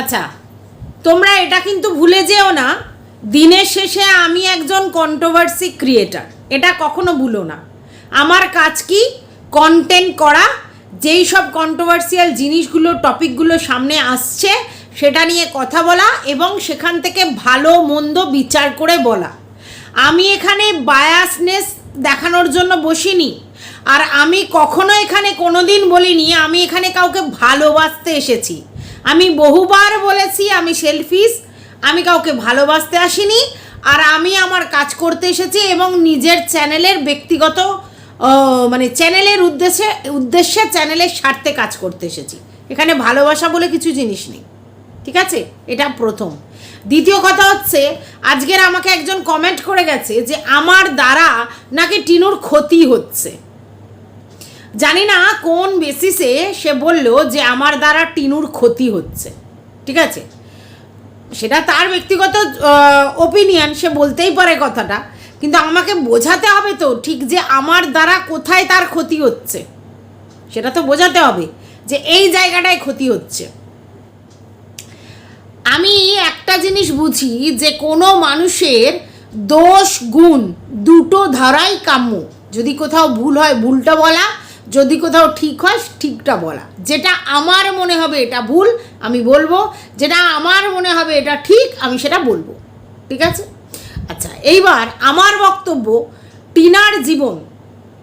আচ্ছা তোমরা এটা কিন্তু ভুলে যেও না, দিনের শেষে আমি একজন কন্ট্রোভার্সি ক্রিয়েটার এটা কখনো ভুলো না। আমার কাজ কি? কন্টেন্ট করা, যেই সব কন্ট্রোভার্সিয়াল জিনিসগুলো টপিকগুলো সামনে আসছে, সেটা নিয়ে কথা বলা এবং সেখান থেকে ভালো, মন্দ বিচার করে বলা। আমি এখানে বায়াসনেস দেখানোর জন্য বসিনি, আর আমি কখনো এখানে কোনো দিন বলিনি, আমি এখানে কাউকে ভালোবাসতে এসেছি। আমি বহুবার বলেছি আমি সেলফিস আমি কাউকে ভালোবাসতে আসিনি, আর আমি আমার কাজ করতে এসেছি এবং নিজের চ্যানেলের ব্যক্তিগত মানে চ্যানেলের উদ্দেশ্যে উদ্দেশ্যে চ্যানেলের স্বার্থে কাজ করতে এসেছি। এখানে ভালোবাসা বলে কিছু জিনিস নেই। ঠিক আছে? এটা প্রথম। দ্বিতীয় কথা হচ্ছে, আজকের আমাকে একজন কমেন্ট করে গেছে যে, আমার দ্বারা নাকি টিনুর ক্ষতি হচ্ছে? জানি না কোন বেসিসে সে বলল যে আমার দ্বারা টিনুর ক্ষতি হচ্ছে। ঠিক আছে? সেটা তার ব্যক্তিগত ওপিনিয়ন সে বলতেই পারে কথাটা। কিন্তু আমাকে বোঝাতে হবে তো ঠিক যে আমার দ্বারা কোথায় তার ক্ষতি হচ্ছে। সেটা তো বোঝাতে হবে যে এই জায়গাটায় ক্ষতি হচ্ছে। আমি একটা জিনিস বুঝি যে কোনো মানুষের দোষ, গুণ দুটো ধারাই কাম্য। যদি কোথাও ভুল হয়, ভুলটা বলা যদি কোথাও ঠিক হয়, ঠিকটা বলা। যেটা আমার মনে হবে এটা ভুল, আমি বলব। যেটা আমার মনে হবে এটা ঠিক, আমি সেটা বলব। ঠিক আছে? আচ্ছা এইবার আমার বক্তব্য, টিনার জীবন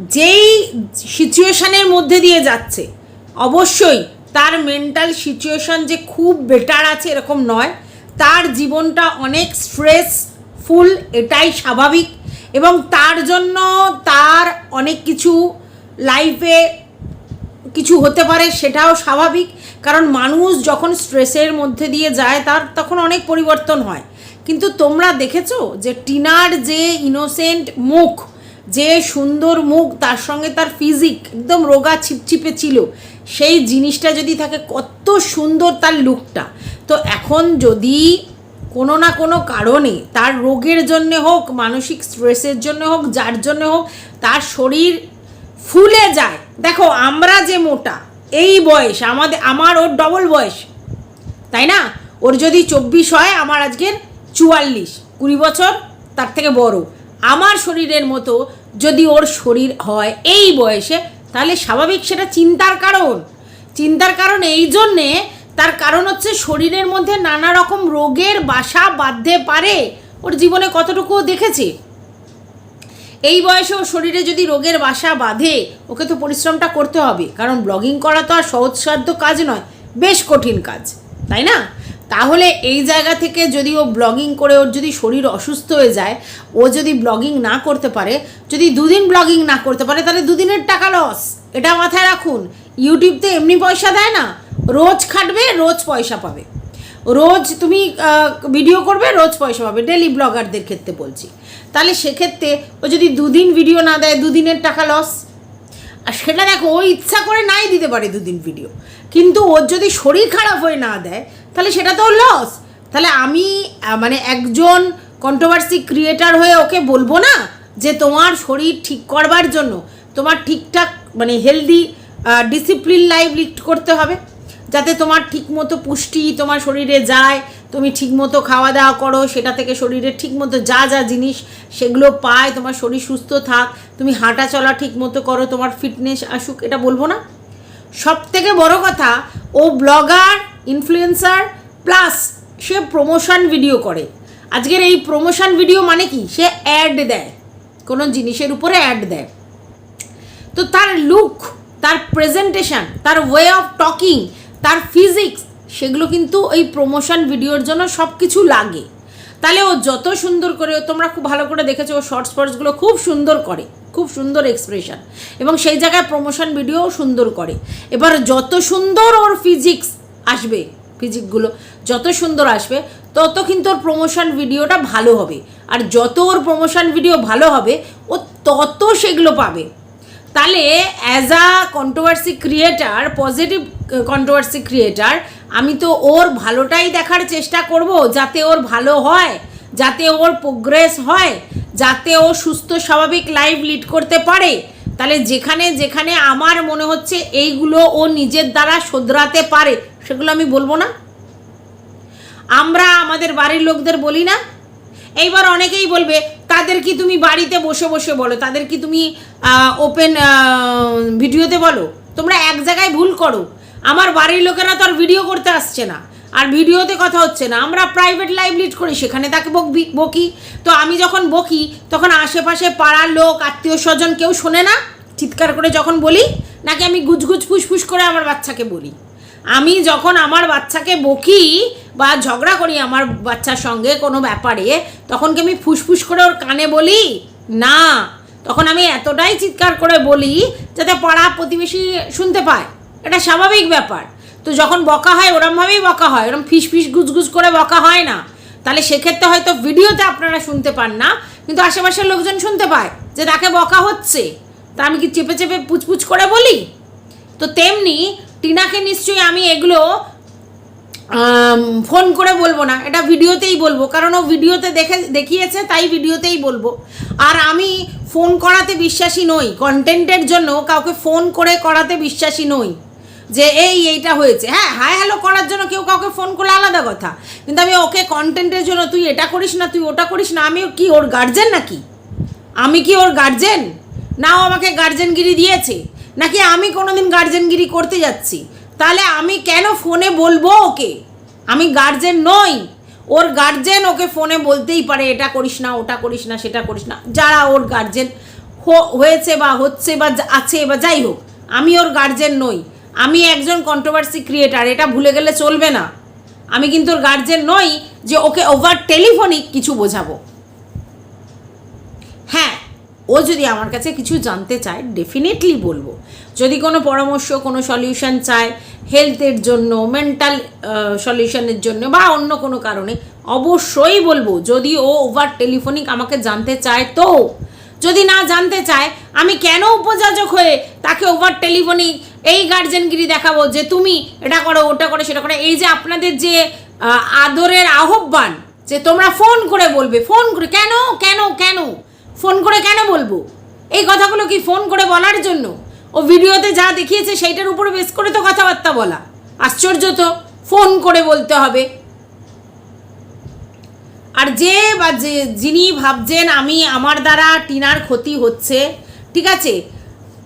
যেই সিচুয়েশানের মধ্যে দিয়ে যাচ্ছে, অবশ্যই তার মেন্টাল সিচুয়েশন যে খুব বেটার আছে এরকম নয়। তার জীবনটা অনেক স্ট্রেসফুল এটাই স্বাভাবিক। এবং তার জন্য তার অনেক কিছু লাইফে কিছু হতে পারে, সেটাও স্বাভাবিক। কারণ মানুষ যখন স্ট্রেসের মধ্যে দিয়ে যায়, তার তখন অনেক পরিবর্তন হয়। কিন্তু তোমরা দেখেছ যে টিনার যে ইনোসেন্ট মুখ, যে সুন্দর মুখ, তার সঙ্গে তার ফিজিক একদম রোগা ছিপছিপে ছিল, সেই জিনিসটা যদি থাকে, কত সুন্দর তার লুকটা তো এখন যদি কোনো না কোনো কারণে তার রোগের জন্যে হোক, মানসিক স্ট্রেসের জন্য হোক, যার জন্য হোক, তার শরীর ফুলে যায়। দেখো, আমরা যে মোটা, এই বয়স, আমাদের, আমার ওর ডবল বয়স। তাই না? ওর যদি চব্বিশ হয়, আমার আজকের চুয়াল্লিশ। কুড়ি বছর, তার থেকে বড়। আমার শরীরের মতো যদি ওর শরীর হয় এই বয়সে, তাহলে স্বাভাবিক সেটা চিন্তার কারণ। চিন্তার কারণ এই জন্যে, তার কারণ হচ্ছে শরীরের মধ্যে নানা রকম রোগের বাসা বাঁধতে পারে। ওর জীবনে কতটুকু দেখেছে। এই বয়সে ওর শরীরে যদি রোগের বাসা বাঁধে, ওকে তো পরিশ্রমটা করতে হবে। কারণ ব্লগিং করা তো আর সহজসাধ্য কাজ নয়, বেশ কঠিন কাজ, তাই না? তাহলে এই জায়গা থেকে যদি ও ব্লগিং করে, ওর যদি শরীর অসুস্থ হয়ে যায়, ও যদি ব্লগিং না করতে পারে, যদি দুদিন ব্লগিং না করতে পারে, তাহলে দুদিনের টাকা লস এটা মাথায় রাখুন। ইউটিউব তো এমনি পয়সা দেয় না, রোজ খাটবে, রোজ পয়সা পাবে। রোজ তুমি ভিডিও করবে, রোজ পয়সা পাবে। ডেলি ব্লগারদের ক্ষেত্রে বলছি। তাহলে সেক্ষেত্রে ও যদি দুদিন ভিডিও না দেয়, দুদিনের টাকা লস আর সেটা দেখো, ও ইচ্ছা করে নাই দিতে পারে দুদিন ভিডিও কিন্তু ওর যদি শরীর খারাপ হয়ে না দেয়, তাহলে সেটা তো লস তাহলে আমি মানে একজন কন্ট্রোভার্সি ক্রিয়েটার হয়ে ওকে বলব না যে তোমার শরীর ঠিক করবার জন্য তোমার ঠিকঠাক মানে হেলদি ডিসিপ্লিন লাইফ লিড করতে হবে। যাতে তোমার ঠিকমতো পুষ্টি তোমার শরীরে যায়, তুমি ঠিকমতো খাওয়া দাওয়া করো, সেটা থেকে শরীরে ঠিকমতো যা যা জিনিস সেগুলো পায়, তোমার শরীর সুস্থ থাক, তুমি হাঁটা চলা ঠিকমতো করো, তোমার ফিটনেস আসুক, এটা বলব না। সব থেকে বড় কথা, ও ব্লগার, ইনফ্লুয়েন্সার, প্লাস সে প্রমোশন ভিডিও করে। আজকের এই প্রমোশন ভিডিও মানে কি? সে অ্যাড দেয়, কোনো জিনিসের উপরে অ্যাড দেয়। তো তার লুক, তার প্রেজেন্টেশন, তার ওয়ে অফ টকিং তার ফিজিক্স সেগুলো কিন্তু ওই প্রমোশন ভিডিওর জন্য সব কিছু লাগে। তাহলে ও যত সুন্দর করে তোমরা খুব ভালো করে দেখেছ, ও শর্টস ফর্টসগুলো খুব সুন্দর করে, খুব সুন্দর এক্সপ্রেশন এবং সেই জায়গায় প্রমোশন ভিডিও সুন্দর করে। এবার যত সুন্দর ওর ফিজিক্স আসবে ফিজিকগুলো যত সুন্দর আসবে, তত কিন্তু ওর প্রমোশন ভিডিওটা ভালো হবে। আর যত ওর প্রমোশন ভিডিও ভালো হবে, ও তত সেগুলো পাবে। তাহলে as a controversy creator positive controversy creator আমি তো ওর ভালোটাই দেখার চেষ্টা করব যাতে ওর ভালো হয়, যাতে ওর প্রোগ্রেস হয়, যাতে ও সুস্থ, স্বাভাবিক লাইফ লিড করতে পারে। তাহলে যেখানে যেখানে আমার মনে হচ্ছে এইগুলো ও নিজের দ্বারা শোধরাতে পারে, সেগুলো আমি বলব না। আমরা আমাদের বাড়ির লোকদের বলি না এইবার অনেকেই বলবে, তাদের কি তুমি বাড়িতে বসে বসে বলো? তাদের কি তুমি ওপেন ভিডিওতে বলো? তোমরা এক জায়গায় ভুল করো। আমার বাড়ির লোকেরা তো আর ভিডিও করতে আসছে না। আর ভিডিওতে কথা হচ্ছে না। আমরা প্রাইভেট লাইভ লিড করি, সেখানে তাকে বকবি বকি। তো আমি যখন বকি, তখন আশেপাশে পাড়ার লোক, আত্মীয় স্বজন কেউ শোনে না? চিৎকার করে যখন বলি, নাকি আমি গুজগুজ ফুসফুস করে আমার বাচ্চাকে বলি? আমি যখন আমার বাচ্চাকে বকি বা ঝগড়া করি আমার বাচ্চার সঙ্গে কোনো ব্যাপারে, তখন কি আমি ফুসফুস করে ওর কানে বলি? না। তখন আমি এতটাই চিৎকার করে বলি যাতে পাড়া প্রতিবেশী শুনতে পায়। এটা স্বাভাবিক ব্যাপার। তো যখন বকা হয়, ওরমভাবেই বকা হয়, ওরম ফিস ফিস গুজগুজ করে বকা হয় না। তাহলে সেক্ষেত্রে হয়তো ভিডিওতে আপনারা শুনতে পান না, কিন্তু আশেপাশের লোকজন শুনতে পায় যে তাকে বকা হচ্ছে। তা আমি কি চেপে চেপে পুচপুচ করে বলি? তো তেমনি টিনাকে নিশ্চয়ই আমি এগুলো ফোন করে বলব না। এটা ভিডিওতেই বলব, কারণ ও ভিডিওতে দেখে, দেখিয়েছে, তাই ভিডিওতেই বলব। আর আমি ফোন করাতে বিশ্বাসী নই, কন্টেন্টের জন্য কাউকে ফোন করে করাতে বিশ্বাসী নই, যে এই এইটা হয়েছে। হ্যাঁ হাই হ্যালো করার জন্য কেউ কাউকে ফোন করলে আলাদা কথা, কিন্তু আমি ওকে কন্টেন্টের জন্য, তুই এটা করিস না, তুই ওটা করিস না, আমি কি ওর গার্জেন নাকি? আমি কি ওর গার্জেন না ও আমাকে গার্জেনগিরি দিয়েছে। নাকি আমি কোনোদিন গার্জেনগিরি করতে যাচ্ছি? তাহলে আমি কেন ফোনে বলব ওকে? আমি গার্জেন নই। ওর গার্জেন ওকে ফোনে বলতেই পারে, এটা করিস না, ওটা করিস না, সেটা করিস না। যারা ওর গার্জেন হয়েছে বা হচ্ছে বা আছে বা যাই হোক, আমি ওর গার্জেন নই। আমি একজন কন্ট্রোভার্সি ক্রিয়েটার এটা ভুলে গেলে চলবে না। আমি কিন্তু ওর গার্জেন নই যে ওকে ওভার টেলিফোনিক কিছু বোঝাবো। ও যদি আমার কাছে কিছু জানতে চায় ডেফিনেটলি বলব। যদি কোনো পরামর্শ, কোনো সলিউশন চায় হেলথের জন্য মেন্টাল সলিউশনের জন্য বা অন্য কোনো কারণে, অবশ্যই বলব, যদি ও ওভার টেলিফোনিক আমাকে জানতে চায় তো। যদি না জানতে চায়, আমি কেন উপযাজক হয়ে তাকে ওভার টেলিফোনিক এই গার্জেনগিরি দেখাবো যে তুমি এটা করো, ওটা করো, সেটা করো? এই যে আপনাদের যে আদরের আহ্বান, যে তোমরা ফোন করে বলবে ফোন করে, কেন কেন কেন? ফোন করে কেন বলব? এই কথাগুলো কি ফোন করে বলার জন্য? ও ভিডিওতে যা দেখিয়েছে সেইটার উপরে বেশ করে তো কথাবার্তা বলা। আশ্চর্য তো, ফোন করে বলতে হবে। আর যে বা যে যিনি ভাবছেন আমি আমার দ্বারা টিনার ক্ষতি হচ্ছে, ঠিক আছে?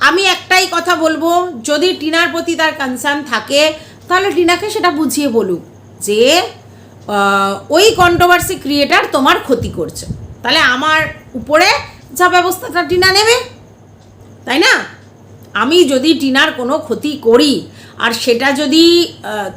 আমি একটাই কথা বলব, যদি টিনার প্রতি তার কনসার্ন থাকে, তাহলে টিনাকে সেটা বুঝিয়ে বলুক যে ওই কন্ট্রোভার্সি ক্রিয়েটার তোমার ক্ষতি করছে। তাহলে আমার উপরে যা ব্যবস্থাটা টিনা নেবে, তাই না? আমি যদি টিনার কোনো ক্ষতি করি, আর সেটা যদি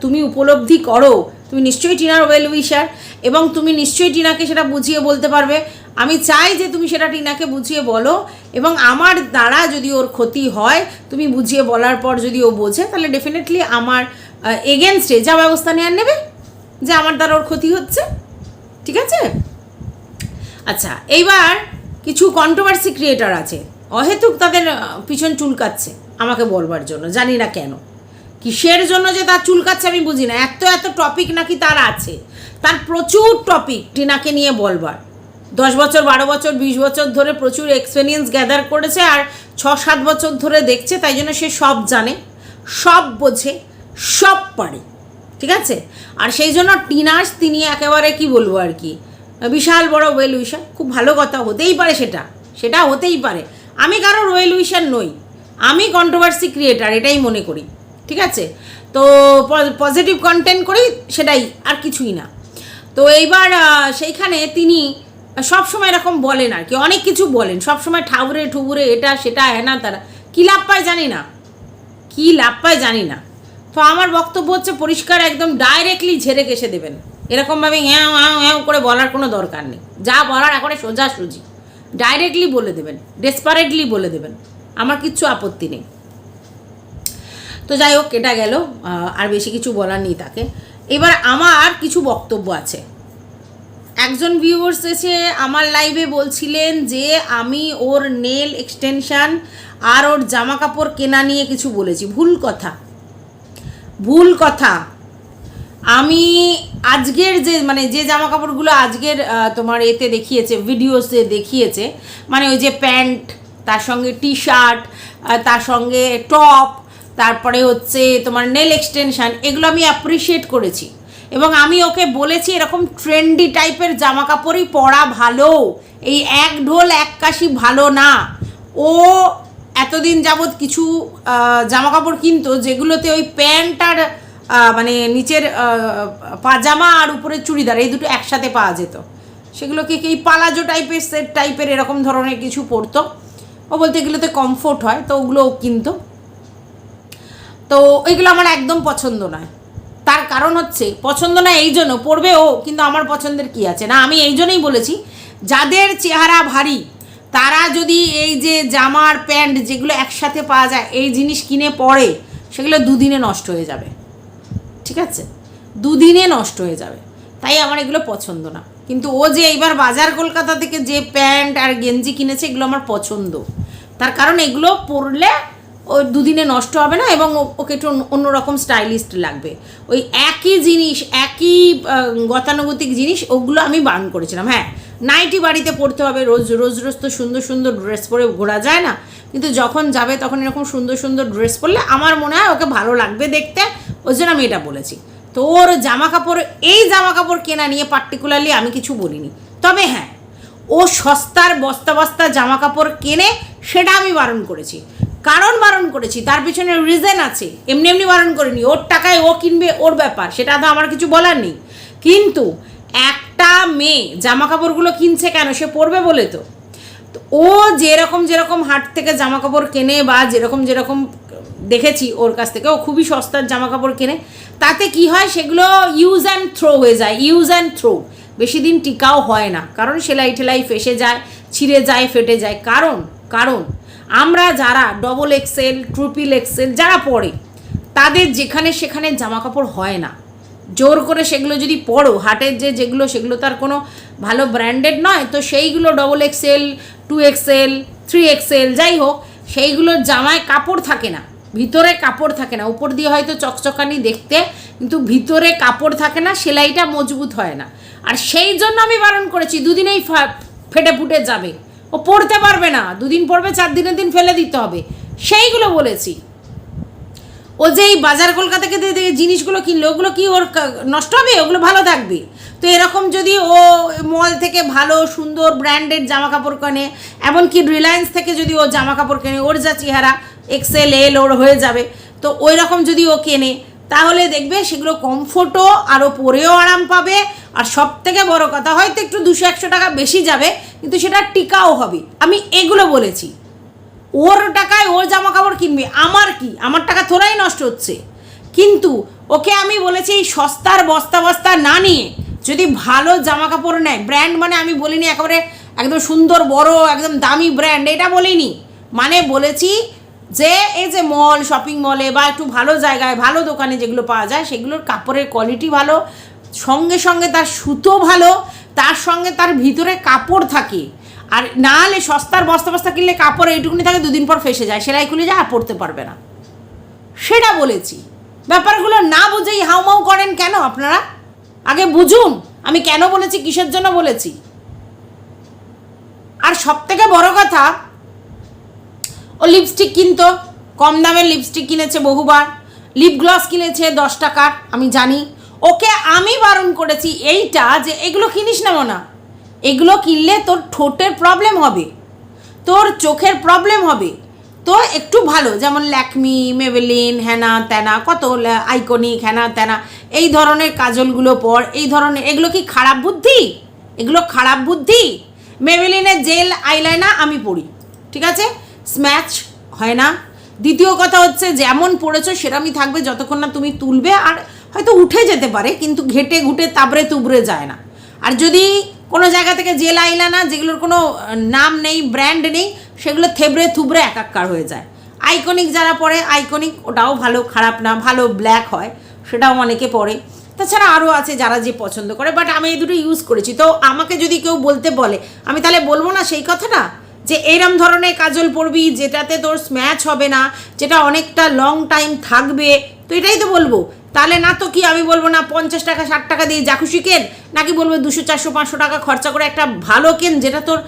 তুমি উপলব্ধি করো, তুমি নিশ্চয়ই টিনার ওয়েল উইশার এবং তুমি নিশ্চয়ই টিনাকে সেটা বুঝিয়ে বলতে পারবে, আমি চাই যে তুমি সেটা টিনাকে বুঝিয়ে বলো, এবং আমার দ্বারা যদি ওর ক্ষতি হয়, তুমি বুঝিয়ে বলার পর যদি ও বোঝে, তাহলে ডেফিনেটলি আমার এগেনস্টে যা ব্যবস্থা নেওয়ার নেবে, যে আমার দ্বারা ওর ক্ষতি হচ্ছে, ঠিক আছে? আচ্ছা এইবার কিছু কন্ট্রোভার্সি ক্রিয়েটার আছে। অহেতুক তাদের পিছন চুলকাচ্ছে আমাকে বলবার জন্য, জানি না কেন। কিসের জন্য যে তার চুলকাচ্ছে আমি বুঝি না। এত এত টপিক নাকি তার আছে। তার প্রচুর টপিক টিনাকে নিয়ে বলবার। দশ বছর, বারো বছর, বিশ বছর ধরে প্রচুর এক্সপিরিয়েন্স গ্যাদার করেছে আর ছ সাত বছর ধরে দেখছে, তাই জন্য সে সব জানে, সব বোঝে, সব পারে। ঠিক আছে? আর সেই জন্য টিনাস তিনি একেবারে কি বলব আর কি বিশাল বড় ওয়েল উইশার। খুব ভালো কথা, হতেই পারে সেটা। সেটা হতেই পারে। আমি কারোর ওয়েল উইশার নই। আমি কন্ট্রোভার্সি ক্রিয়েটার এটাই মনে করি। ঠিক আছে? তো পজিটিভ কন্টেন্ট করি, সেটাই, আর কিছুই না। তো এইবার সেইখানে তিনি সব সময় এরকম বলেন আর কি। অনেক কিছু বলেন। সব সময় ঠাউরে ঠুবুরে এটা, সেটা হ্যানা তারা। কী লাভ পায় জানি না। কী লাভ পায় জানি না। তো আমার বক্তব্য হচ্ছে, পরিষ্কার একদম ডাইরেক্টলি ঝেড়ে কেসে দেবেন। এরকমভাবে হ্যাঁ হ্যাঁ হ্যাঁ করে বলার কোনো দরকার নেই। যা বলার এখন সোজাসুজি ডাইরেক্টলি বলে দেবেন ডেসপারেটলি বলে দেবেন। আমার কিচ্ছু আপত্তি নেই। তো যাই হোক, এটা গেল। আর বেশি কিছু বলার নেই তাকে। এবার আমার কিছু বক্তব্য আছে। একজন ভিউয়ার্স এসে আমার লাইভে বলছিলেন যে, আমি ওর নেল এক্সটেনশন আর ওর জামা কাপড় কেনা নিয়ে কিছু বলেছি। ভুল কথা। ভুল কথা। আমি আজকের যে মানে যে জামা কাপড়গুলো আজকের তোমার এতে দেখিয়েছে ভিডিওসে দেখিয়েছে মানে ওই যে প্যান্ট, তার সঙ্গে টি শার্ট তার সঙ্গে টপ, তারপরে হচ্ছে তোমার নেল এক্সটেনশন এগুলো আমি অ্যাপ্রিসিয়েট করেছি। এবং আমি ওকে বলেছি এরকম ট্রেন্ডি টাইপের জামা কাপড়ই পরা ভালো, এই এক ঢোল, এক কাশি ভালো না। ও এতদিন যাবৎ কিছু জামা কাপড় কিনতো, যেগুলোতে ওই প্যান্ট আর মানে নিচের পাজামা আর উপরে চুড়িদার, এই দুটো একসাথে পাওয়া যেত। সেগুলোকে কি পালাজো টাইপের সেট টাইপের এরকম ধরনের কিছু পরতো। ও বলতে এগুলোতে কমফোর্ট হয়, তো ওগুলো ও কিনতো। তো ওইগুলো আমার একদম পছন্দ নয়। তার কারণ হচ্ছে, পছন্দ না এই জন্য পড়বে ও, কিন্তু আমার পছন্দের কি আছে? না, আমি এই জন্যই বলেছি, যাদের চেহারা ভারী, তারা যদি এই যে জামার প্যান্ট যেগুলো একসাথে পাওয়া যায়, এই জিনিস কিনে পরে, সেগুলো দুদিনে নষ্ট হয়ে যাবে। ঠিক আছে? দুদিনে নষ্ট হয়ে যাবে। তাই আমার এগুলো পছন্দ না। কিন্তু ও যে এইবার বাজার কলকাতা থেকে যে প্যান্ট আর গেঞ্জি কিনেছে, এগুলো আমার পছন্দ। তার কারণ এগুলো পরলে ও দুদিনে নষ্ট হবে না এবং ওকে একটু অন্যরকম স্টাইলিস্ট লাগবে। ওই একই জিনিস, একই গতানুগতিক জিনিস, ওগুলো আমি বারণ করেছিলাম। হ্যাঁ নাইটি বাড়িতে পরতে হবে। রোজ রোজ রোজ তো সুন্দর সুন্দর ড্রেস পরে ঘোরা যায় না। কিন্তু যখন যাবে, তখন এরকম সুন্দর সুন্দর ড্রেস পরলে আমার মনে হয় ওকে ভালো লাগবে দেখতে। ওই জন্য আমি এটা বলেছি। তো ওর জামা কাপড় এই জামা কাপড় কেনা নিয়ে পার্টিকুলারলি আমি কিছু বলিনি। তবে হ্যাঁ ও সস্তার বস্তা বস্তা জামা কাপড় কেনে সেটা আমি বারণ করেছি। কারণ বারণ করেছি, তার পিছনে রিজন আছে। এমনি এমনি বারণ করিনি। ওর টাকায় ও কিনবে, ওর ব্যাপার, সেটা তো আমার কিছু বলার নেই। কিন্তু একটা মেয়ে জামা কাপড়গুলো কিনছে কেন, সে পরবে বলে তো? ও যেরকম যেরকম হাট থেকে জামা কাপড় কেনে বা যেরকম যেরকম দেখেছি ওর কাছ থেকে। ও খুবই সস্তার জামা কাপড় কেনে। তাতে কি হয়, সেগুলো ইউজ অ্যান্ড থ্রো হয়ে যায় ইউজ অ্যান্ড থ্রো বেশি দিন টিকাও হয় না, কারণ সেলাই টেলাই ফেসে যায়, ছিঁড়ে যায়, ফেটে যায়। কারণ কারণ, আমরা যারা ডবল এক্সেল ট্রিপল এক্সেল যারা পরে, তাদের যেখানে সেখানে জামা কাপড় হয় না। জোর করে সেগুলো যদি পড়ো হাটের যে যেগুলো, সেগুলো তার কোনো ভালো ব্র্যান্ডেড নয়, তো সেইগুলো double XL two XL three XL যাই হোক, সেইগুলোর জামায় কাপড় থাকে না। ভিতরে কাপড় থাকে না। উপর দিয়ে হয়তো চকচকানি দেখতে, কিন্তু ভিতরে কাপড় থাকে না, সেলাইটা মজবুত হয় না। আর সেই জন্য আমি বারণ করেছি, দুদিনেই ফেটে ফুটে যাবে। ও পড়তে পারবে না, দুদিন পড়বে, চার দিনের দিন ফেলে দিতে হবে। সেইগুলো বলেছি। ও যে এই বাজার কলকাতা থেকে জিনিসগুলো কিনলো, ওগুলো কি ওর নষ্ট হবে? ওগুলো ভালো থাকবে। তো এরকম যদি ও মল থেকে ভালো, সুন্দর ব্র্যান্ডেড জামা কাপড় কেনে, এমনকি রিলায়েন্স থেকে যদি ও জামা কাপড় কেনে, ওর যা চেহারা এক্সেল এল ওর হয়ে যাবে। তো ওই রকম যদি ও কেনে, তাহলে দেখবে সেগুলো কমফোর্টও আরও পরেও আরাম পাবে। আর সব থেকে বড় কথা, হয়তো একটু দুশো একশো টাকা বেশি যাবে, কিন্তু সেটা টিকাও হবে। আমি এগুলো বলেছি। ওর টাকায় ওর জামা কাপড় কিনবে, আমার কি? আমার টাকা থোড়াই নষ্ট হচ্ছে। কিন্তু ওকে আমি বলেছি এই সস্তার বস্তা বস্তা না নিয়ে যদি ভালো জামা কাপড় নেয় ব্র্যান্ড মানে আমি বলিনি একেবারে একদম সুন্দর, বড়, একদম দামি ব্র্যান্ড এটা বলিনি। মানে বলেছি যে এই যে মল শপিং মলে বা একটু ভালো জায়গায়, ভালো দোকানে যেগুলো পাওয়া যায়, সেগুলোর কাপড়ের কোয়ালিটি ভালো, সঙ্গে সঙ্গে তার সুতো ভালো, তার সঙ্গে তার ভিতরে কাপড় থাকে। আর না হলে সস্তার বস্তা বস্তা কিনলে কাপড় এইটুকুনি থাকে, দুদিন পর ফেসে যায়, সেলাই খুলে যায় আর পরতে পারবে না। সেটা বলেছি। ব্যাপারগুলো না বুঝেই হাউমাউ করেন কেন আপনারা? আগে বুঝুন, আমি কেন বলেছি, কিসের জন্য বলেছি? আর সব থেকে বড় কথা ও লিপস্টিক কিনতো, কম দামের লিপস্টিক কিনেছে বহুবার। লিপ গ্লস কিনেছে দশ টাকার, আমি জানি। ওকে আমি বারণ করেছি এইটা যে এগুলো কিনিস না মোনা। এগুলো কিনলে তোর ঠোঁটের প্রবলেম হবে, তোর চোখের প্রবলেম হবে। তো একটু ভালো, যেমন ল্যাকমি মেবেলিন হ্যানা ত্যানা কত আইকনিক হ্যানা ত্যানা এই ধরনের কাজলগুলো পর, এই ধরনের, এগুলো কি খারাপ বুদ্ধি? এগুলো খারাপ বুদ্ধি? মেবেলিনের জেল আইলাইনা আমি পড়ি ঠিক আছে? স্ম্যাচ হয় না। দ্বিতীয় কথা হচ্ছে যেমন পড়েছো সেরমই থাকবে যতক্ষণ না তুমি তুলবে আর হয়তো উঠে যেতে পারে, কিন্তু ঘেটে ঘুটে তাবড়ে তুবড়ে যায় না। আর যদি কোনো জায়গা থেকে জেল আইলানা যেগুলোর কোনো নাম নেই, ব্র্যান্ড নেই, সেগুলো থেবড়ে থুবড়ে একাকার হয়ে যায়। আইকনিক যারা পরে আইকনিক ওটাও ভালো, খারাপ না, ভালো, ব্ল্যাক হয়, সেটাও অনেকে পরে তাছাড়া আরও আছে যারা যে পছন্দ করে, বাট আমি এই দুটো ইউজ করেছি। তো আমাকে যদি কেউ বলতে বলে, আমি তাহলে বলব না সেই কথাটা? যে এরম ধরনের কাজল পরবি যেটাতে তোর স্ম্যাচ হবে না, যেটা অনেকটা লং টাইম থাকবে। তো এটাই তো বলব। তাহলে না তো কি আমি বলব না পঞ্চাশ টাকা, ষাট টাকা দিয়ে জাকুশি কেন? নাকি বলব দুশো, চারশো, পাঁচশো টাকা খরচা করে একটা ভালো কেন, যেটা তোর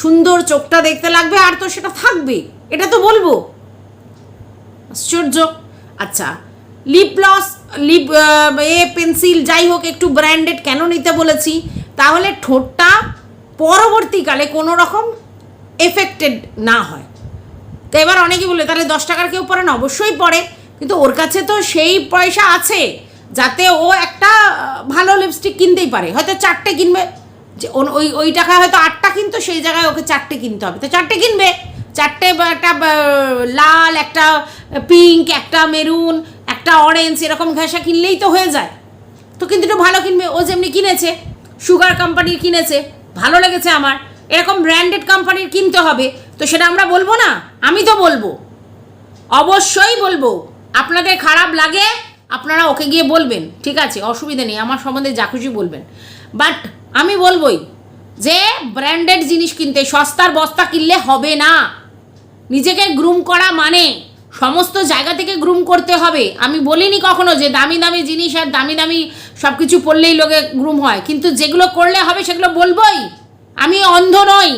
সুন্দর চোখটা দেখতে লাগবে আর তোর সেটা থাকবে? এটা তো বলব। আশ্চর্য। আচ্ছা লিপ লিপ এ পেন্সিল যাই হোক, একটু ব্র্যান্ডেড কেন নিতে বলেছি? তাহলে ঠোঁটটা পরবর্তীকালে কোনো রকম এফেক্টেড না হয়। তো এবার অনেকেই বলে তাহলে দশ টাকার কেউ পড়ে না? অবশ্যই পড়ে কিন্তু ওর কাছে তো সেই পয়সা আছে, যাতে ও একটা ভালো লিপস্টিক কিনতেই পারে। হয়তো চারটে কিনবে, যে ওই ওই টাকায় হয়তো আটটা কিনতো, সেই জায়গায় ওকে চারটে কিনতে হবে। তো চারটে কিনবে। চারটে একটা লাল, একটা পিঙ্ক একটা মেরুন একটা অরেঞ্জ এরকম ঘেঁষা কিনলেই তো হয়ে যায়। তো কিন্তু একটু ভালো কিনবে। ও যেমনি কিনেছে সুগার কোম্পানির কিনেছে, ভালো লেগেছে আমার। এরকম ব্র্যান্ডেড কোম্পানির কিনতে হবে, তো সেটা আমরা বলব না? আমি তো বলব। অবশ্যই বলব। আপনাদের খারাপ লাগে, আপনারা ওকে গিয়ে বলবেন, ঠিক আছে? অসুবিধা নেই, আমার সম্বন্ধে যা খুশি বলবেন। বাট আমি বলবই যে ব্র্যান্ডেড জিনিস কিনতে, সস্তার বস্তা কিনলে হবে না। নিজেকে গ্রুম করা মানে সমস্ত জায়গা থেকে গ্রুম করতে হবে। আমি বলিনি কখনো যে দামি দামি জিনিস আর দামি দামি সব কিছু পড়লেই লোকে গ্রুম হয়, কিন্তু যেগুলো করলে হবে সেগুলো বলবোই। আমি অন্ধ নই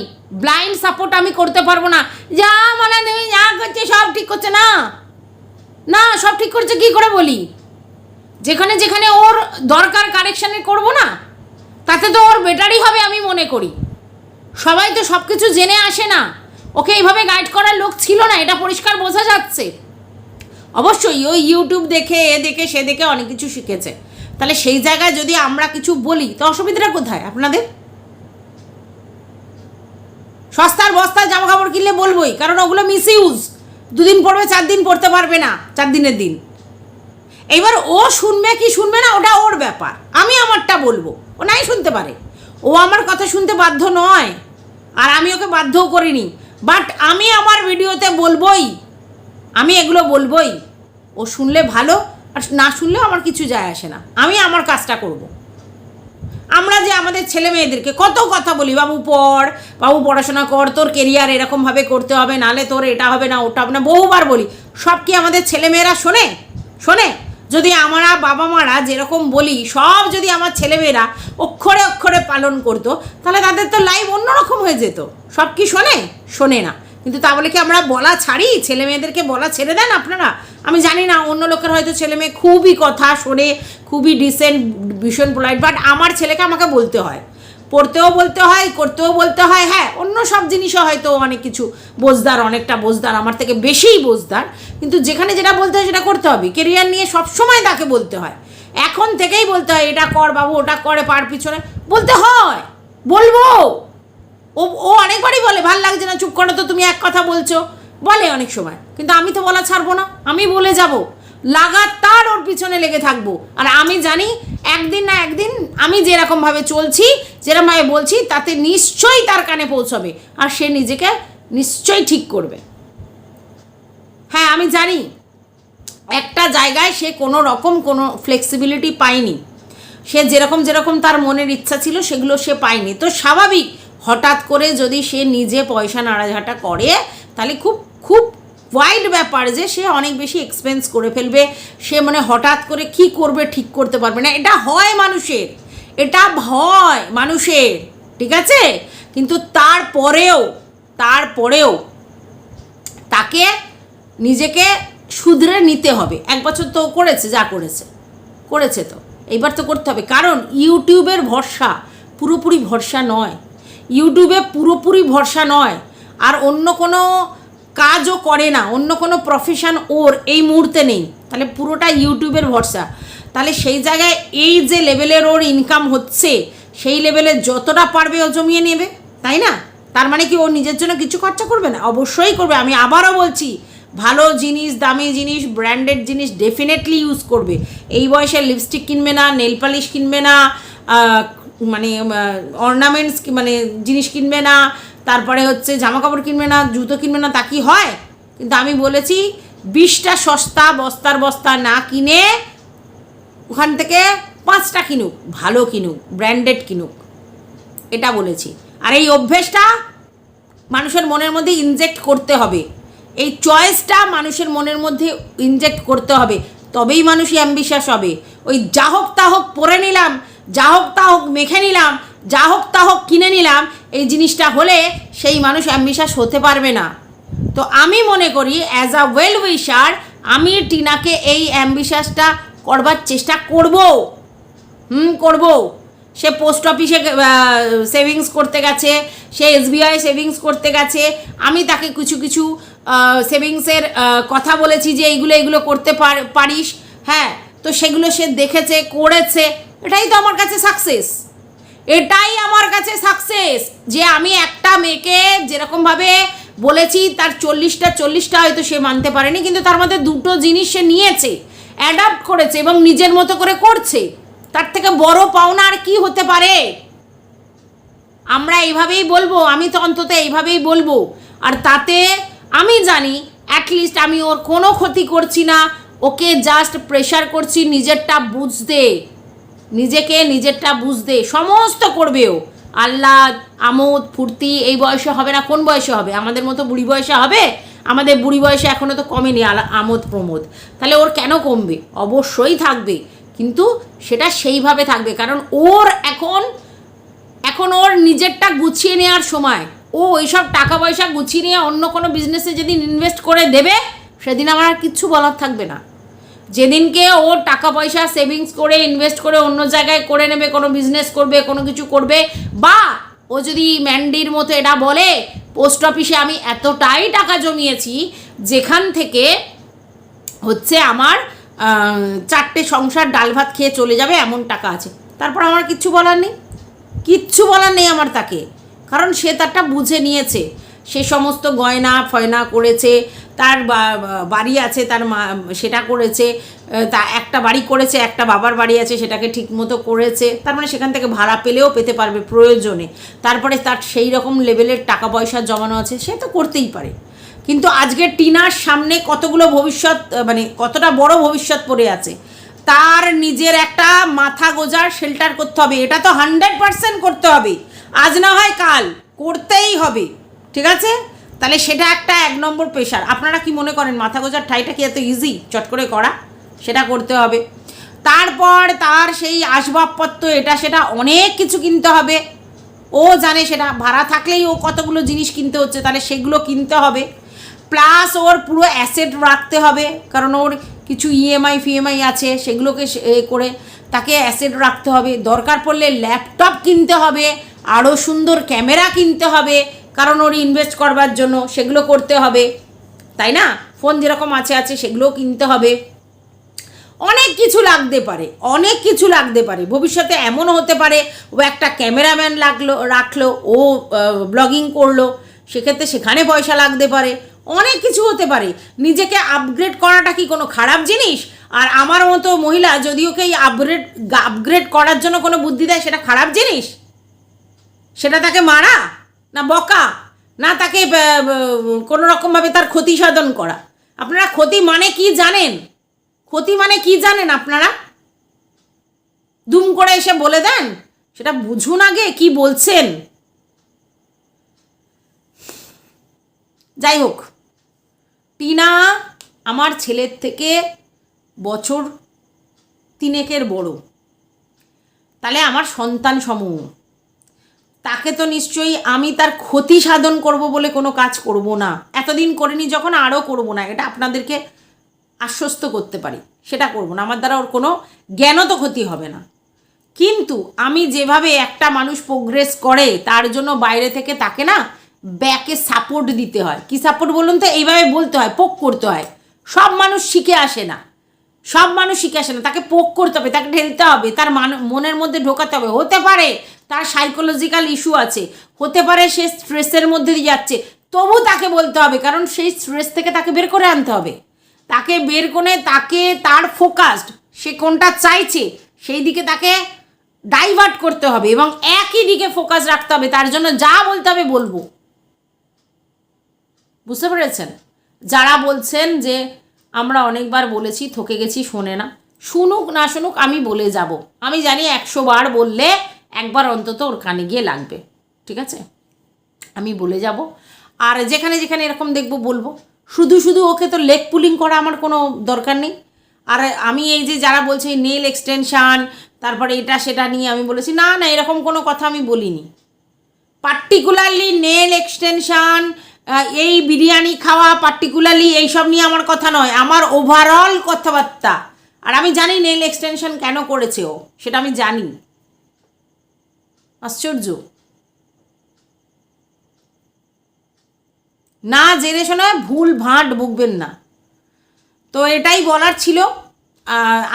ব্লাইন্ড সাপোর্ট আমি করতে পারব না। যা মানে তুমি যা করছে সব ঠিক করছে না? না, সব ঠিক করছে কি করে বলি? যেখানে যেখানে ওর দরকার কারেকশানে করব না, তাতে তো ওর বেটারই হবে আমি মনে করি। সবাই তো সব কিছু জেনে আসে না। ওকে এইভাবে গাইড করার লোক ছিল না, এটা পরিষ্কার বোঝা যাচ্ছে। অবশ্যই ওই ইউটিউব দেখে, এ দেখে, সে দেখে অনেক কিছু শিখেছে। তাহলে সেই জায়গায় যদি আমরা কিছু বলি, তো অসুবিধাটা কোথায় আপনাদের? সস্তার বস্তার জামা কাপড় কিনলে বলবোই, কারণ ওগুলো মিস ইউজ দুদিন পরবে চার দিন পরতে পারবে না, চার দিনের দিন। এবার ও শুনবে কি শুনবে না, ওটা ওর ব্যাপার। আমি আমারটা বলব, ও নাই শুনতে পারে। ও আমার কথা শুনতে বাধ্য নয়, আর আমি ওকে বাধ্যও করিনি। বাট আমি আমার ভিডিওতে বলবোই, আমি এগুলো বলবোই। ও শুনলে ভালো, আর না শুনলেও আমার কিছু যায় আসে না। আমি আমার কাজটা করব। আমরা যে আমাদের ছেলে মেয়েদেরকে কত কথা বলি, বাবু পড়, বাবু পড়াশোনা কর, তোর কেরিয়ার এরকমভাবে করতে হবে, নালে তোর এটা হবে, না ওটা হবে, না, বহুবার বলি। সব কি আমাদের ছেলেমেয়েরা শোনে? শোনে? যদি আমরা বাবা মারা যেরকম বলি, সব যদি আমার ছেলেমেয়েরা অক্ষরে অক্ষরে পালন করতো, তাহলে তাদের তো লাইফ অন্যরকম হয়ে যেত। সব কি শোনে? শোনে না। কিন্তু তা বলে কি আমরা বলা ছাড়ি? ছেলে মেয়েদেরকে বলা ছেড়ে দেন আপনারা? আমি জানি না, অন্য লোকের হয়তো ছেলে মেয়ে খুবই কথা শোনে, খুবই ডিসেন্ট ভীষণ পোলাইট বাট আমার ছেলেকে আমাকে বলতে হয়। পড়তেও বলতে হয়, করতেও বলতে হয় হ্যাঁ অন্য সব জিনিসও হয়তো অনেক কিছু বোঝদার, অনেকটা বোঝদার, আমার থেকে বেশিই বোঝদার। কিন্তু যেখানে যেটা বলতে হয় সেটা করতে হবে। কেরিয়ার নিয়ে সবসময় তাকে বলতে হয়। এখন থেকেই বলতে হয়, এটা কর বাবু, ওটা করে, পার পিছনে। বলতে হয়। বলব। ও ও অনেকবারই বলে, ভালো লাগছে না, চুপ করো তো, তুমি এক কথা বলছো। বলে অনেক সময়, কিন্তু আমি তো বলা ছাড়বো না, আমি বলে যাব। লাগাতার ওর পিছনে লেগে থাকব। আর আমি জানি, একদিন না একদিন আমি যেরকমভাবে চলছি, যেরকমভাবে বলছি, তাতে নিশ্চয়ই তার কানে পৌঁছবে, আর সে নিজেকে নিশ্চয়ই ঠিক করবে। হ্যাঁ আমি জানি, একটা জায়গায় সে কোনো রকম কোনো ফ্লেক্সিবিলিটি পায়নি। সে যেরকম যেরকম তার মনের ইচ্ছা ছিল, সেগুলো সে পায়নি। তো স্বাভাবিক হঠাৎ করে যদি সে নিজে পয়সা নাড়াঝাটা করে, তাহলে খুব খুব ওয়াইড ব্যাপার যে সে অনেক বেশি এক্সপেন্স করে ফেলবে। সে মানে হঠাৎ করে কি করবে, ঠিক করতে পারবে না। এটা হয় মানুষের। এটা ভয় মানুষের। ঠিক আছে? কিন্তু তারপরেও তারপরেও তাকে নিজেকে শুধরে নিতে হবে। এক বছর তো করেছে, যা করেছে। করেছে তো। এইবার তো করতে হবে। কারণ ইউটিউবের ভরসা পুরোপুরি ভরসা নয়। ইউটিউবে পুরোপুরি ভরসা নয়। আর অন্য কোনো কাজও করে না, অন্য কোনো প্রফেশন ওর এই মুহূর্তে নেই। তাহলে পুরোটা ইউটিউবের ভরসা। তাহলে সেই জায়গায় এই যে লেভেলের ওর ইনকাম হচ্ছে, সেই লেভেলে যতটা পারবে ও জমিয়ে নেবে, তাই না? তার মানে কি ও নিজের জন্য কিছু খরচা করবে না? অবশ্যই করবে। আমি আবারও বলছি, ভালো জিনিস, দামি জিনিস ব্র্যান্ডেড জিনিস ডেফিনেটলি ইউজ করবে। এই বয়সে লিপস্টিক কিনবে না নেল পালিশ কিনবে না মানে অর্নামেন্টস মানে জিনিস কিনবে না, তারপরে হচ্ছে জামা কাপড় কিনবে না, জুতো কিনবে না, তা কি হয়? কিন্তু আমি বলেছি, বিশটা সস্তা, বস্তার বস্তা না কিনে ওখান থেকে পাঁচটা কিনুক, ভালো কিনুক ব্র্যান্ডেড কিনুক। এটা বলেছি। আর এই অভ্যেসটা মানুষের মনের মধ্যে ইনজেক্ট করতে হবে। এই চয়েসটা মানুষের মনের মধ্যে ইনজেক্ট করতে হবে। তবেই মানুষ অ্যাম্বিশ্বাস হবে। ওই যা হোক তা হোক পরে নিলাম যা হোক তা হোক মেখে নিলাম, যা হোক তা হোক কিনে নিলাম, এই জিনিসটা হলে সেই মানুষ অ্যাম্বিশ্বাস হতে পারবে না। তো আমি মনে করি অ্যাজ আ ওয়েল উইশার আমি টিনাকে এই অ্যাম্বিশ্বাসটা করবার চেষ্টা করব। হুম, করব। সে পোস্ট অফিসে সেভিংস করতে গেছে, সে এসবিআই সেভিংস করতে গেছে, আমি তাকে কিছু কিছু সেভিংসের কথা বলেছি যে এইগুলো এইগুলো করতে পার- পারিস হ্যাঁ? তো সেগুলো সে দেখেছে, করেছে। এটাই তো আমার কাছে সাকসেস এটাই আমার কাছে সাকসেস যে আমি একটা মেয়েকে যেরকমভাবে বলেছি, তার চল্লিশটা চল্লিশটা হয়তো সে মানতে পারেনি, কিন্তু তার মধ্যে দুটো জিনিস সে নিয়েছে অ্যাডাপ্ট করেছে এবং নিজের মতো করে করছে। তার থেকে বড় পাওনা আর কি হতে পারে? আমরা এইভাবেই বলব, আমি তো অন্তত এইভাবেই বলব। আর তাতে আমি জানি অ্যাটলিস্ট আমি ওর কোনো ক্ষতি করছি না, ওকে জাস্ট প্রেশার করছি নিজেরটা বুঝতে। নিজেকে নিজেরটা বুঝতে, সমস্ত করবে ও। আহ্লাদ আমোদ, ফুর্তি, এই বয়সে হবে না, কোন বয়সে হবে? আমাদের মতো বুড়ি বয়সে হবে? আমাদের বুড়ি বয়সে এখনও তো কমেনি আমোদ, প্রমোদ। তাহলে ওর কেন কমবে? অবশ্যই থাকবে। কিন্তু সেটা সেইভাবে থাকবে, কারণ ওর এখন এখন ওর নিজেরটা গুছিয়ে নেওয়ার সময়। ও ওইসব টাকা পয়সা গুছিয়ে নিয়ে অন্য কোনো বিজনেসে যেদিন ইনভেস্ট করে দেবে, সেদিন আমার আর কিচ্ছু বলার থাকবে না। যেদিনকে ও টাকা পয়সা সেভিংস করে ইনভেস্ট করে, অন্য জায়গায় করে নেবে, কোনো বিজনেস করবে, কোনো কিছু করবে, বা ও যদি ম্যান্ডির মতো এটা বলে পোস্ট অফিসে আমি এতটাই টাকা জমিয়েছি, যেখান থেকে হচ্ছে আমার চারটে সংসার ডাল ভাত খেয়ে চলে যাবে এমন টাকা আছে। তারপর আমার কিচ্ছু বলার নেই। কিচ্ছু বলার নেই আমার তাকে। কারণ সে তারটা বুঝে নিয়েছে। সে সমস্ত গয়না ফয়না করেছে, তার বাড়ি আছে, তার মা, সেটা করেছে তা একটা বাড়ি করেছে, একটা বাবার বাড়ি আছে, সেটাকে ঠিক মতো করেছে, তার মানে সেখান থেকে ভাড়া পেলেও পেতে পারবে প্রয়োজনে। তারপরে তার সেই রকম লেভেলের টাকা পয়সা জমানো আছে, সে তো করতেই পারে। কিন্তু আজকে টিনার সামনে কতগুলো ভবিষ্যৎ মানে কতটা বড় ভবিষ্যৎ পড়ে আছে, তার নিজের একটা মাথা গোজার শেল্টার করতে হবে, এটা তো হান্ড্রেড পার্সেন্ট করতে হবে। আজ না হয় কাল, করতেই হবে। ঠিক আছে? তাহলে সেটা একটা এক নম্বর প্রেশার আপনারা কি মনে করেন, মাথা গোজার ঠাইটা কি এত ইজি চট করে করা। সেটা করতে হবে। তারপর তার সেই আসবাবপত্র, এটা সেটা অনেক কিছু কিনতে হবে। ও জানে সেটা, ভাড়া থাকলেই ও কতগুলো জিনিস কিনতে হচ্ছে, তাহলে সেগুলো কিনতে হবে। প্লাস ওর পুরো অ্যাসেট রাখতে হবে, কারণ ওর কিছু E ইএমআই ফিএমআই আছে, সেগুলোকে করে তাকে অ্যাসেট রাখতে হবে। দরকার পড়লে ল্যাপটপ কিনতে হবে আরও সুন্দর ক্যামেরা কিনতে হবে। কারণ ওর ইনভেস্ট করবার জন্য সেগুলো করতে হবে। তাই না? ফোন যেরকম আছে আছে সেগুলোও কিনতে হবে। অনেক কিছু লাগতে পারে, অনেক কিছু লাগতে পারে। ভবিষ্যতে এমনও হতে পারে, ও একটা ক্যামেরাম্যান লাগল, রাখল, ও ব্লগিং করল, সেক্ষেত্রে সেখানে পয়সা লাগতে পারে, অনেক কিছু হতে পারে। নিজেকে আপগ্রেড করাটা কি কোনো খারাপ জিনিস? আর আমার মতো মহিলা যদি ওকে এই আপগ্রেড আপগ্রেড করার জন্য কোনো বুদ্ধি দেয়, সেটা খারাপ জিনিস? সেটা তাকে মারা? না বকা, না তাকে কোনো রকমভাবে তার ক্ষতি সাধন করা। আপনারা ক্ষতি মানে কি জানেন? ক্ষতি মানে কি জানেন আপনারা? দুম করে এসে বলে দেন, সেটা বুঝুন আগে কি বলছেন। যাই হোক, টিনা আমার ছেলের থেকে বছর তিনেকের বড়। তাহলে আমার সন্তান সমূহ তাকে তো নিশ্চয়ই আমি তার ক্ষতি সাধন করব বলে কোনো কাজ করব না। এতদিন করিনি যখন আরও করব না, এটা আপনাদেরকে আশ্বস্ত করতে পারি। সেটা করব না, আমার দ্বারা ওর কোনো জ্ঞানত ক্ষতি হবে না। কিন্তু আমি যেভাবে একটা মানুষ প্রোগ্রেস করে, তার জন্য বাইরে থেকে তাকে না ব্যাকে সাপোর্ট দিতে হয়। কি সাপোর্ট বলুন তো? এইভাবে বলতে হয় পোক করতে হয়। সব মানুষ শিখে আসে না। সব মানুষ শিখে আসে না। তাকে পোক করতে হবে, তাকে ঢেলতে হবে, তার মান- মনের মধ্যে ঢোকাতে হবে। হতে পারে তার সাইকোলজিক্যাল ইস্যু আছে। হতে পারে সে স্ট্রেসের মধ্যে দিয়ে যাচ্ছে। তবু তাকে বলতে হবে, কারণ সেই স্ট্রেস থেকে তাকে বের করে আনতে হবে। তাকে বের করে, তাকে তার ফোকাসড সে কোনটা চাইছে, সেই দিকে তাকে ডাইভার্ট করতে হবে এবং একই দিকে ফোকাস রাখতে হবে। তার জন্য যা বলতে হবে বলব। বুঝতে পেরেছেন? যারা বলছেন যে, আমরা অনেকবার বলেছি থকে গেছি, শোনে না। শুনুক না শুনুক, আমি বলে যাব। আমি জানি একশো বার বললে একবার অন্তত ওর কানে গিয়ে লাগবে, ঠিক আছে? আমি বলে যাব। আর যেখানে যেখানে এরকম দেখব বলব। শুধু শুধু ওকে তো লেগ পুলিং করা আমার কোনো দরকার নেই। আর আমি এই যে যারা বলছে নেল এক্সটেনশান তারপরে এটা সেটা নিয়ে আমি বলেছি, না না, এরকম কোনো কথা আমি বলিনি। পার্টিকুলারলি নেল এক্সটেনশান এই বিরিয়ানি খাওয়া পার্টিকুলারলি এইসব নিয়ে আমার কথা নয়, আমার ওভারঅল কথাবার্তা। আর আমি জানি নেল এক্সটেনশন কেন করেছে ও, সেটা আমি জানি। আশ্চর্য। না জেনে শোনা ভুল ভাঁট বকবেন না। তো এটাই বলার ছিল।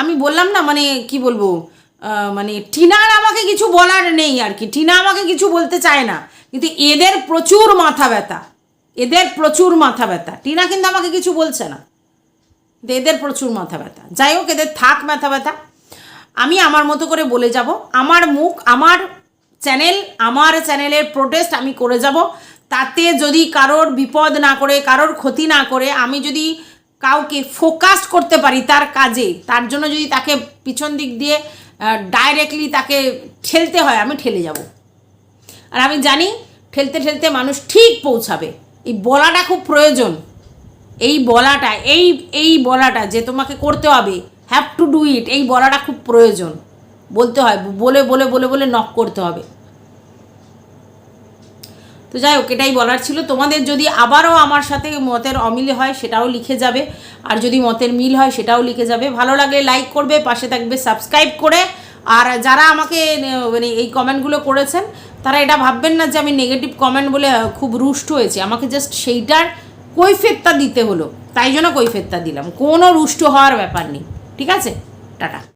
আমি বললাম না মানে কি বলব মানে টিনার আমাকে কিছু বলার নেই আর কি। টিনা আমাকে কিছু বলতে চায় না, কিন্তু এদের প্রচুর মাথা ব্যথা। এদের প্রচুর মাথা ব্যথা। টিনা কিন্তু আমাকে কিছু বলছে না। এদের প্রচুর মাথা ব্যথা। যাই হোক, এদের থাক মাথা ব্যথা। আমি আমার মতো করে বলে যাব। আমার মুখ, আমার চ্যানেল আমার চ্যানেলের প্রোটেস্ট আমি করে যাব। তাতে যদি কারোর বিপদ না করে, কারোর ক্ষতি না করে, আমি যদি কাউকে ফোকাস করতে পারি তার কাজে, তার জন্য যদি তাকে পিছন দিক দিয়ে ডাইরেক্টলি তাকে ঠেলতে হয়, আমি ঠেলে যাব। আর আমি জানি, ঠেলতে ঠেলতে মানুষ ঠিক পৌঁছাবে। এই বলাটা খুব প্রয়োজন। এই বলাটা, এই এই বলাটা যে তোমাকে করতে হবে হ্যাভ টু ডু ইট এই বলাটা খুব প্রয়োজন। বলতে হয়, বলে বলে বলে বলে নক করতে হবে। তো যাই হোক, এটাই বলার ছিল। তোমাদের যদি আবারও আমার সাথে মতের অমিল হয়, সেটাও লিখে যাবে। আর যদি মতের মিল হয়, সেটাও লিখে যাবে। ভালো লাগলে লাইক করবে, পাশে থাকবে সাবস্ক্রাইব করে। আর যারা আমাকে মানে এই কমেন্টগুলো করেছেন, তারা এটা ভাববেন না যে আমি নেগেটিভ কমেন্ট বলে খুব রুষ্ট হয়েছি। আমাকে জাস্ট সেইটার কৈফেতটা দিতে হলো। তাই জন্য কৈফেতটা দিলাম। কোনো রুষ্ট হওয়ার ব্যাপার নেই। ঠিক আছে? টাটা।